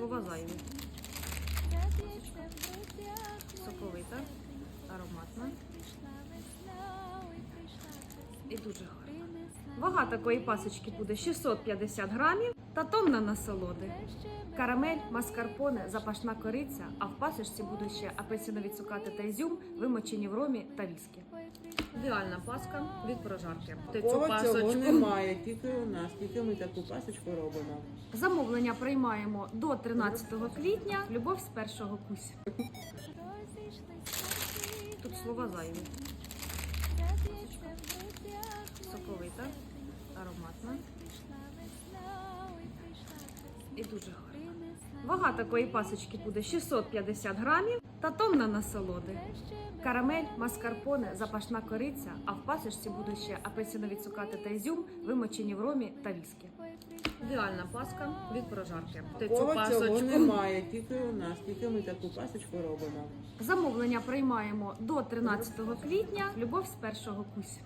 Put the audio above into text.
слова зайві. Соковита, і дуже гарна. Вага такої пасочки буде 650 грамів та тонна насолоди. Карамель, маскарпоне, запашна кориця, а в пасочці будуть ще апельсинові цукати та ізюм, вимочені в ромі та віскі. Ідеальна паска від прожарки. Ти цю Такого цього пасочку немає, тільки у нас, тільки ми таку пасочку робимо. замовлення приймаємо до 13 квітня. Любов з першого кусь. Тут слова зайві. І дуже гарна. Вага такої пасочки буде 650 грамів та тонна насолоди. Карамель, маскарпоне, запашна кориця, а в пасочці будуть ще апельсинові цукати та ізюм, вимочені в ромі та віскі. Ідеальна паска від прожарки. Ти цю Такого цього пасочку немає, тільки у нас, тільки ми таку пасочку робимо. замовлення приймаємо до 13 квітня. Любов з першого кусь.